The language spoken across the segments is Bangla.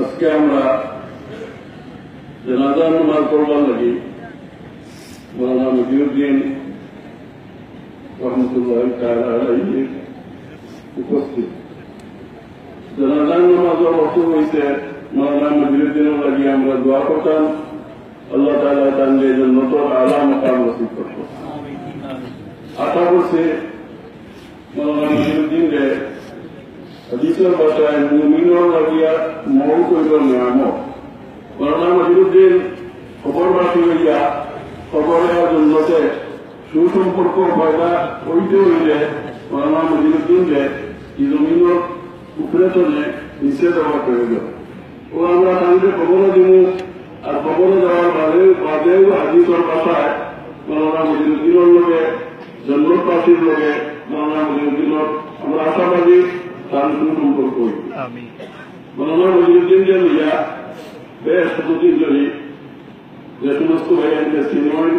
আজকে আমরা জানাজা নামাজ পড়বার লাগি। মৌলানা মজিউদ্দিন রহমতুল্লাহ উপস্থিত। জানাজা নামাজের অর্থ হইতে মৌলানা মজিউদ্দিনের লাগি আমরা দোয়া করতাম। আল্লাহ তাআলা তাদের জন্য তো আলা মকাম নসিব করত আশা করছে মৌলানা মজিউদ্দিন হাদিসের ভাষায় মুমিনর লাগিয়া মৌ কইল নিয়ামত মৌলানা মজিউদ্দিন খবরবাসী হইয়া খবরের জন্যতে সুসম্পর্ক পয়দা হইতে হইলে রে এই জমিনের উপরে চলে নিচে দেওয়া প্রয়োজন ও আমরা তাহলে খবরও দিব আর খবরও দেওয়ার বাদে বাদেও হাদিসের ভাষায় মৌলানা মজিউদ্দিনের লগে জন্মবাসীর লগে মৌলানা মজিউদ্দিনের আমরা আশাবাদী তার হইবে আমিন। মৌলানা মজিউদ্দিন যে লইয়া বেশ প্রতিদিন ধরে যে সমস্ত ভাইয়াকে সিনেমায়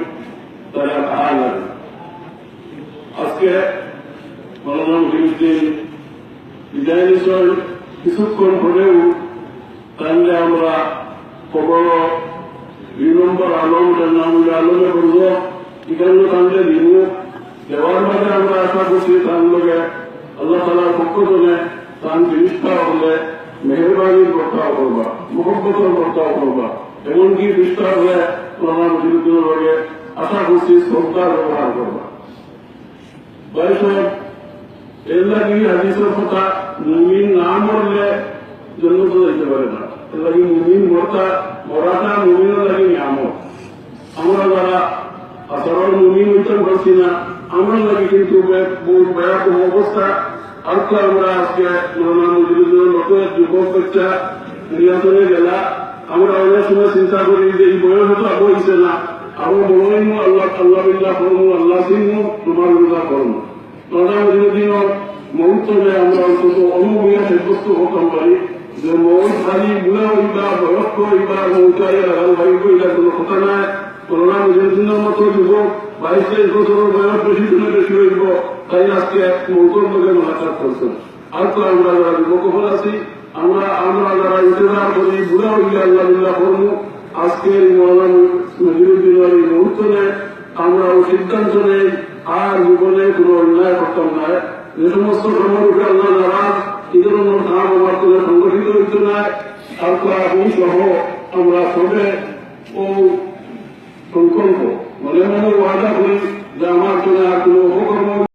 তারা ভালো লাগে আজকে মৌলানা মজিউদ্দিন বিদায় নিশ্চয় কিছুক্ষণ পরেও তাহলে আমরা খবর দুই নম্বর আলম নাম আলমে করব এখানে তাহলে দিব দেওয়ার মাঝে আমরা আশা করছি তার লগে আল্লাহ তালার পক্ষ থেকে তার জিনিসটা হলে মেহরবানির বর্তাও করবা মোহব্বতের বর্তাও করবা, এমনকি বিস্তার হলে প্রণাম বিরুদ্ধের লগে আশা করছি শ্রদ্ধার ব্যবহার করবা। ভাই সাহেব, এর লাগি হাদিসের কথা মুমিন না মরলে জন্ম তো দিতে পারে না। এর মুমিন মরতা, মরাটা মুমিনের লাগি নিয়ামত আমরা যারা আসরের মুমিন হইতে পারছি না আমরা লাগি কিন্তু বহুত ভয়াবহ অবস্থা। তো আমরা আজকে মজিদুদ্দিনের মতো এক যুবক বাচ্চা নির্যাতনে গেলা আমরা অনেক সময় চিন্তা করি যে এই বয়স তো আবো হইছে না। আরও বড় আল্লাহ আল্লাহ বিল্লাহ করমু আল্লাহ চিনমু তোমার রোজা করমু মৌলানা মজিদুদ্দিনের মৌতলে আমরা অন্তত অনুভূয়া সাব্যস্ত হতাম পারি যে মৌত খালি বুড়া হইবা বয়স্ক হইবা মৌচাই লাগাল ভাইব এটা কোনো কথা নাই। করোনা মজিদুদ্দিনের মতো যুবক বাইশ তেইশ বছরের বয়স বেশি বেশি হইব তাই আজকে মৌতর লগে মোলাকাত করছেন। আর তো আমরা যারা যুবক আছি, আমরা আমরা যারা ইন্তজার করি, বুড়া হইলে আল্লাহ বিল্লাহ করব। আজকে এই মৌলানা নজিরুদ্দিনের এই মুহূর্তে আমরা ও সিদ্ধান্ত নেই, আর জীবনে কোনো অন্যায় করতাম না। যে সমস্ত ধর্মরূপে আল্লাহ নারাজ এই ধরনের কাম আমার তোলে সংগঠিত হইতে না তারপর আমি সহ আমরা সবে ও সংকল্প মনে মনে ওয়াদা করি যে আমার জন্য আর কোনো অপকর্ম